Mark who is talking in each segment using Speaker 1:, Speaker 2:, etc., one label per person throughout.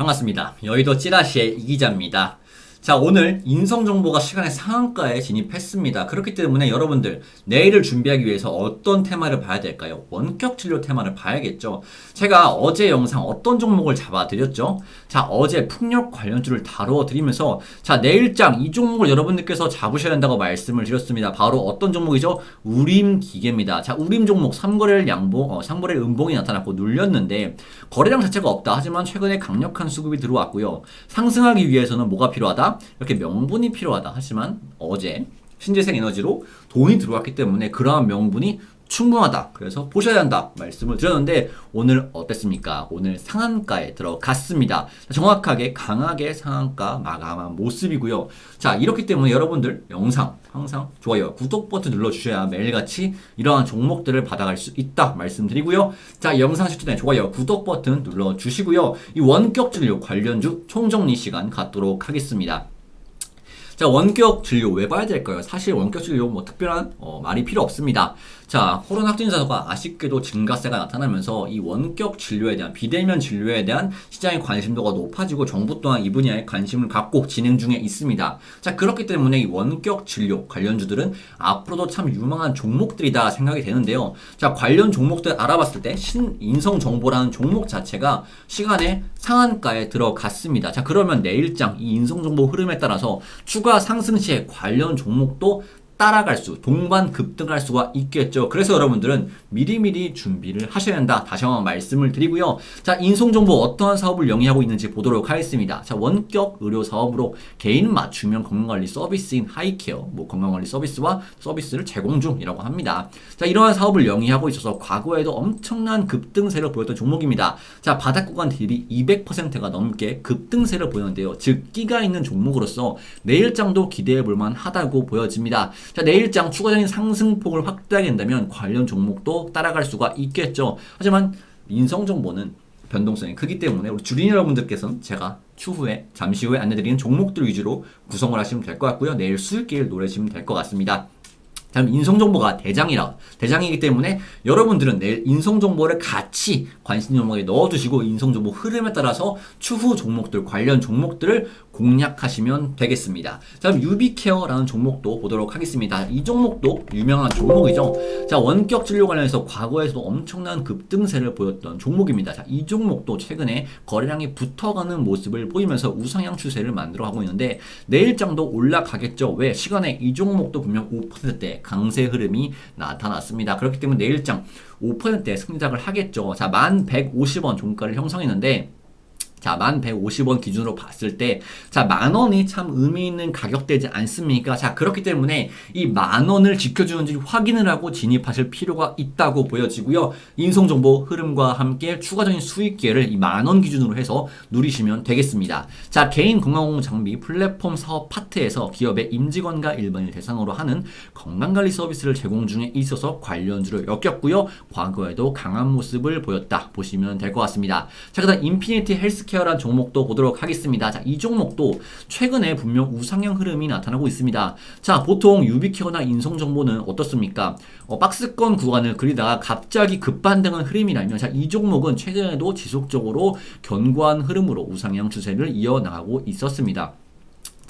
Speaker 1: 반갑습니다. 여의도 찌라시의 이기자입니다. 자, 오늘 인성정보가 시간의 상한가에 진입했습니다. 그렇기 때문에 여러분들, 내일을 준비하기 위해서 어떤 테마를 봐야 될까요? 원격 진료 테마를 봐야겠죠. 제가 어제 영상 어떤 종목을 잡아드렸죠? 자, 어제 풍력 관련주를 다루어 드리면서, 자, 내일장 이 종목을 여러분들께서 잡으셔야 한다고 말씀을 드렸습니다. 바로 어떤 종목이죠? 우림 기계입니다. 자, 우림 종목 3거래일 양봉, 어, 3거래일 음봉이 나타났고 눌렸는데, 거래량 자체가 없다. 하지만 최근에 강력한 수급이 들어왔고요. 상승하기 위해서는 뭐가 필요하다? 이렇게 명분이 필요하다. 하지만 어제 신재생 에너지로 돈이 들어왔기 때문에 그러한 명분이 충분하다. 그래서 보셔야 한다. 말씀을 드렸는데 오늘 어땠습니까? 오늘 상한가에 들어갔습니다. 정확하게 강하게 상한가 마감한 모습이고요. 자, 이렇기 때문에 여러분들 영상 항상 좋아요, 구독 버튼 눌러주셔야 매일같이 이러한 종목들을 받아갈 수 있다 말씀드리고요. 자, 영상 시청 전에 좋아요, 구독 버튼 눌러주시고요. 이 원격 진료 관련주 총정리 시간 갖도록 하겠습니다. 자, 원격 진료 왜 봐야 될까요? 사실 원격 진료 뭐 특별한 어, 말이 필요 없습니다. 자, 코로나 확진자 수가 아쉽게도 증가세가 나타나면서 이 원격 진료에 대한 비대면 진료에 대한 시장의 관심도가 높아지고 정부 또한 이 분야에 관심을 갖고 진행 중에 있습니다. 자, 그렇기 때문에 이 원격 진료 관련주들은 앞으로도 참 유망한 종목들이다 생각이 되는데요. 자, 관련 종목들 알아봤을 때 신인성 정보라는 종목 자체가 시간에 상한가에 들어갔습니다. 자, 그러면 내일장 이 인성 정보 흐름에 따라서 추가 상승 시에 관련 종목도 따라갈 수, 동반 급등할 수가 있겠죠. 그래서 여러분들은 미리미리 준비를 하셔야 한다. 다시 한번 말씀을 드리고요. 자, 인송정보 어떠한 사업을 영위하고 있는지 보도록 하겠습니다. 자, 원격 의료 사업으로 개인 맞춤형 건강관리 서비스인 하이케어, 뭐 건강관리 서비스와 서비스를 제공 중이라고 합니다. 자, 이러한 사업을 영위하고 있어서 과거에도 엄청난 급등세를 보였던 종목입니다. 자, 바닥 구간 대비 200%가 넘게 급등세를 보였는데요. 즉, 끼가 있는 종목으로서 내일장도 기대해 볼 만 하다고 보여집니다. 자, 내일장 추가적인 상승폭을 확대하게 된다면 관련 종목도 따라갈 수가 있겠죠. 하지만 인성 정보는 변동성이 크기 때문에 우리 주린 여러분들께서는 제가 추후에 잠시 후에 안내드리는 종목들 위주로 구성을 하시면 될 것 같고요. 내일 수익길 노래시면 될 것 같습니다. 다음 인성정보가 대장이라 대장이기 때문에 여러분들은 내일 인성정보를 같이 관심 종목에 넣어두시고 인성정보 흐름에 따라서 추후 종목들 관련 종목들을 공략하시면 되겠습니다. 다음 유비케어라는 종목도 보도록 하겠습니다. 이 종목도 유명한 종목이죠. 자 원격 진료 관련해서 과거에서도 엄청난 급등세를 보였던 종목입니다. 자, 이 종목도 최근에 거래량이 붙어가는 모습을 보이면서 우상향 추세를 만들어가고 있는데 내일장도 올라가겠죠. 왜 시간에 이 종목도 분명 5%대 강세 흐름이 나타났습니다. 그렇기 때문에 내일장 5%대 승리작을 하겠죠. 자, 1150원 종가를 형성했는데 자, 만 150원 기준으로 봤을 때, 자, 만 원이 참 의미 있는 가격대지 않습니까? 자, 그렇기 때문에 이 만 원을 지켜주는지 확인을 하고 진입하실 필요가 있다고 보여지고요. 인성정보 흐름과 함께 추가적인 수익 기회를 이 만 원 기준으로 해서 누리시면 되겠습니다. 자, 개인 건강공무 장비 플랫폼 사업 파트에서 기업의 임직원과 일반인을 대상으로 하는 건강관리 서비스를 제공 중에 있어서 관련주를 엮였고요. 과거에도 강한 모습을 보였다 보시면 될 것 같습니다. 자, 그 다음 인피니티 헬스 헬스케어란 종목도 보도록 하겠습니다. 자, 이 종목도 최근에 분명 우상향 흐름이 나타나고 있습니다. 자, 보통 유비케어나 인성 정보는 어떻습니까? 어, 박스권 구간을 그리다가 갑자기 급반등한 흐름이라면 자, 이 종목은 최근에도 지속적으로 견고한 흐름으로 우상향 추세를 이어나가고 있었습니다.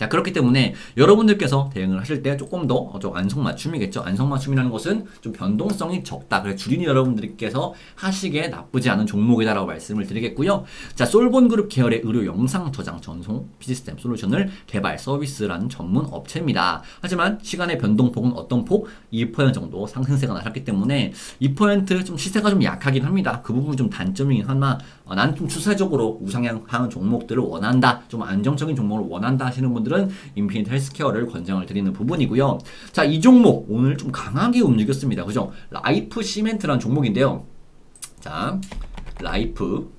Speaker 1: 자, 그렇기 때문에 여러분들께서 대응을 하실 때 조금 더 좀 안성맞춤이겠죠. 안성맞춤이라는 것은 좀 변동성이 적다. 그래서 주린이 여러분들께서 하시기에 나쁘지 않은 종목이다라고 말씀을 드리겠고요. 자, 솔본 그룹 계열의 의료 영상 저장 전송 시스템 솔루션을 개발 서비스라는 전문 업체입니다. 하지만 시간의 변동폭은 어떤 폭? 2% 정도 상승세가 나셨기 때문에 2%좀 시세가 좀 약하긴 합니다. 그 부분이 좀 단점이긴 하나 어, 난좀 추세적으로 우상향하는 종목들을 원한다. 좀 안정적인 종목을 원한다 하시는 분들 분들은 인피니트 헬스케어를 권장을 드리는 부분이고요. 자, 이 종목 오늘 좀 강하게 움직였습니다. 그죠? 라이프 시멘트라는 종목인데요. 자, 라이프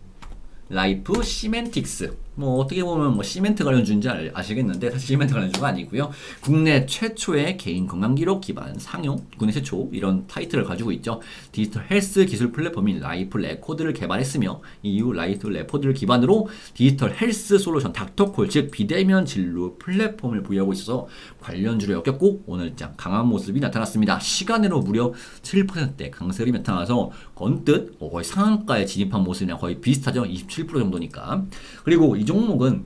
Speaker 1: 라이프 시멘틱스 뭐 어떻게 보면 뭐 시멘트 관련주인지 아시겠는데 사실 시멘트 관련주가 아니고요. 국내 최초의 개인 건강 기록 기반 상용 국내 최초 이런 타이틀을 가지고 있죠. 디지털 헬스 기술 플랫폼인 라이프 레코드를 개발했으며 이후 라이프 레코드를 기반으로 디지털 헬스 솔루션 닥터콜 즉 비대면 진료 플랫폼을 부여하고 있어서 관련주를 엮였고 오늘장 강한 모습이 나타났습니다. 시간으로 무려 7%대 강세를 나타나서 언뜻 어, 거의 상한가에 진입한 모습이랑 거의 비슷하죠. 27% 정도니까. 그리고 이 종목은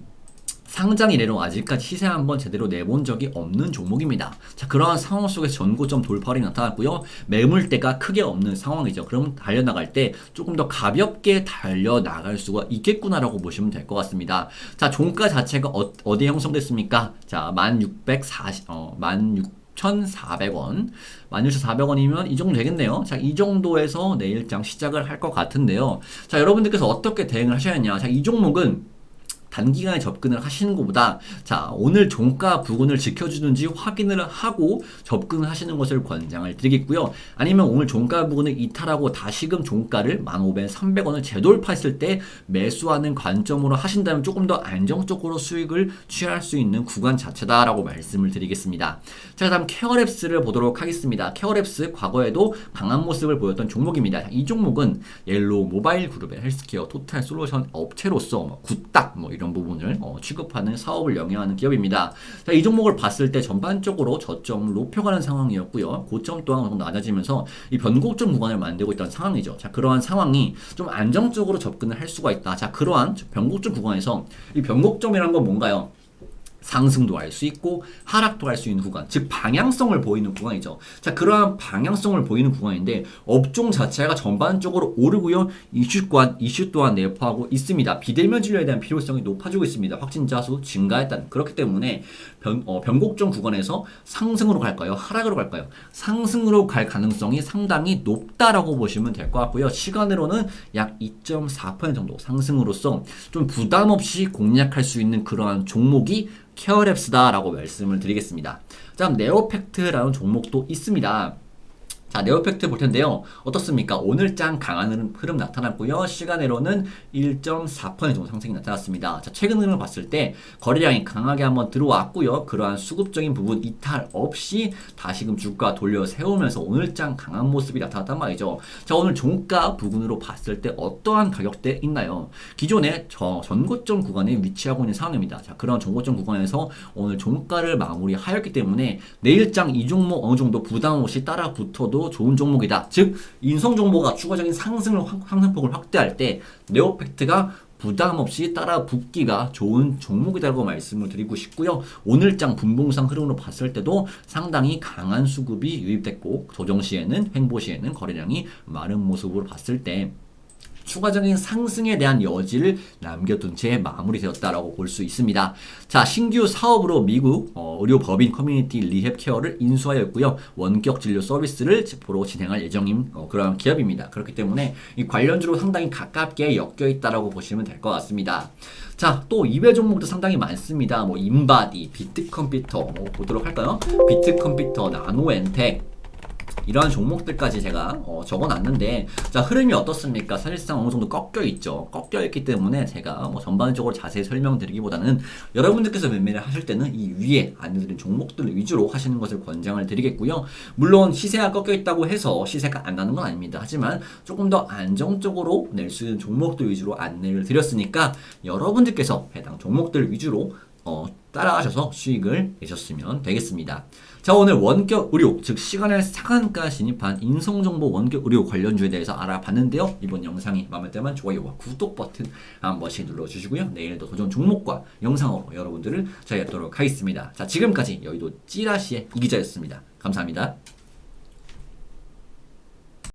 Speaker 1: 상장 이래로 아직까지 시세 한번 제대로 내본 적이 없는 종목입니다. 자, 그러한 상황 속에서 전고점 돌파리 나타났고요. 매물대가 크게 없는 상황이죠. 그럼 달려나갈 때 조금 더 가볍게 달려나갈 수가 있겠구나라고 보시면 될 것 같습니다. 자, 종가 자체가 어, 어디에 형성됐습니까? 자, 1640, 어, 16,400원. 16,400원이면 이 정도 되겠네요. 자, 이 정도에서 내일장 시작을 할 것 같은데요. 자, 여러분들께서 어떻게 대응을 하셔야 하냐. 자, 이 종목은 단기간에 접근을 하시는 것보다 자 오늘 종가 부근을 지켜주는지 확인을 하고 접근을 하시는 것을 권장을 드리겠고요. 아니면 오늘 종가 부근을 이탈하고 다시금 종가를 15,300원을 재돌파했을 때 매수하는 관점으로 하신다면 조금 더 안정적으로 수익을 취할 수 있는 구간 자체다라고 말씀을 드리겠습니다. 자 다음 케어랩스를 보도록 하겠습니다. 케어랩스 과거에도 강한 모습을 보였던 종목입니다. 이 종목은 옐로우 모바일 그룹의 헬스케어 토탈 솔루션 업체로서 뭐 굿딱 뭐 이런 부분을 어, 취급하는 사업을 영위하는 기업입니다. 자, 이 종목을 봤을 때 전반적으로 저점을 높여가는 상황이었고요. 고점 또한 정도 낮아지면서 이 변곡점 구간을 만들고 있던 상황이죠. 자, 그러한 상황이 좀 안정적으로 접근을 할 수가 있다. 자, 그러한 변곡점 구간에서 이 변곡점이란 건 뭔가요? 상승도 할수 있고 하락도 할수 있는 구간, 즉 방향성을 보이는 구간이죠. 자, 그러한 방향성을 보이는 구간인데 업종 자체가 전반적으로 오르고요. 이슈권 이슈 또한 내포하고 있습니다. 비대면 진료에 대한 필요성이 높아지고 있습니다. 확진자 수 증가했다는 그렇기 때문에 변, 어, 변곡점 구간에서 상승으로 갈까요? 하락으로 갈까요? 상승으로 갈 가능성이 상당히 높다라고 보시면 될 것 같고요. 시간으로는 약 2.4% 정도 상승으로서 좀 부담 없이 공략할 수 있는 그러한 종목이 케어랩스다라고 말씀을 드리겠습니다. 다음 네오팩트라는 종목도 있습니다. 자, 네오팩트 볼 텐데요. 어떻습니까? 오늘 장 강한 흐름, 나타났고요. 시간으로는 1.4% 정도 상승이 나타났습니다. 자, 최근 흐름을 봤을 때 거래량이 강하게 한번 들어왔고요. 그러한 수급적인 부분 이탈 없이 다시금 주가 돌려 세우면서 오늘 장 강한 모습이 나타났단 말이죠. 자, 오늘 종가 부근으로 봤을 때 어떠한 가격대 있나요? 기존에 저 전고점 구간에 위치하고 있는 상황입니다. 자, 그런 전고점 구간에서 오늘 종가를 마무리하였기 때문에 내일 장 이 종목 어느 정도 부담 없이 따라 붙어도 좋은 종목이다. 즉 인성 정보가 추가적인 상승을 확- 상승폭을 확대할 때 네오팩트가 부담 없이 따라 붙기가 좋은 종목이라고 말씀을 드리고 싶고요. 오늘장 분봉상 흐름으로 봤을 때도 상당히 강한 수급이 유입됐고 조정 시에는 횡보 시에는 거래량이 마른 모습으로 봤을 때 추가적인 상승에 대한 여지를 남겨둔 채 마무리되었다라고 볼 수 있습니다. 자, 신규 사업으로 미국 어, 의료 법인 커뮤니티 리헵 케어를 인수하였고요. 원격 진료 서비스를 보러 진행할 예정인 어, 그런 기업입니다. 그렇기 때문에 이 관련주로 상당히 가깝게 엮여 있다라고 보시면 될 것 같습니다. 자, 또 이외 종목도 상당히 많습니다. 뭐 인바디, 비트컴퓨터 뭐 보도록 할까요? 비트컴퓨터, 나노엔텍 이러한 종목들까지 제가 어, 적어놨는데 자 흐름이 어떻습니까? 사실상 어느 정도 꺾여 있죠. 꺾여 있기 때문에 제가 뭐 전반적으로 자세히 설명드리기보다는 여러분들께서 매매를 하실 때는 이 위에 안내드린 종목들 위주로 하시는 것을 권장을 드리겠고요. 물론 시세가 꺾여 있다고 해서 시세가 안 나는 건 아닙니다. 하지만 조금 더 안정적으로 낼 수 있는 종목들 위주로 안내를 드렸으니까 여러분들께서 해당 종목들 위주로 어, 따라가셔서 수익을 내셨으면 되겠습니다. 자, 오늘 원격 의료, 즉 시간의 상한가 진입한 인성정보 원격 의료 관련주에 대해서 알아봤는데요. 이번 영상이 마음에 들면 좋아요와 구독 버튼 한 번씩 눌러주시고요. 내일도 도전 종목과 영상으로 여러분들을 찾아뵙도록 하겠습니다. 자, 지금까지 여의도 찌라시의 이기자였습니다. 감사합니다.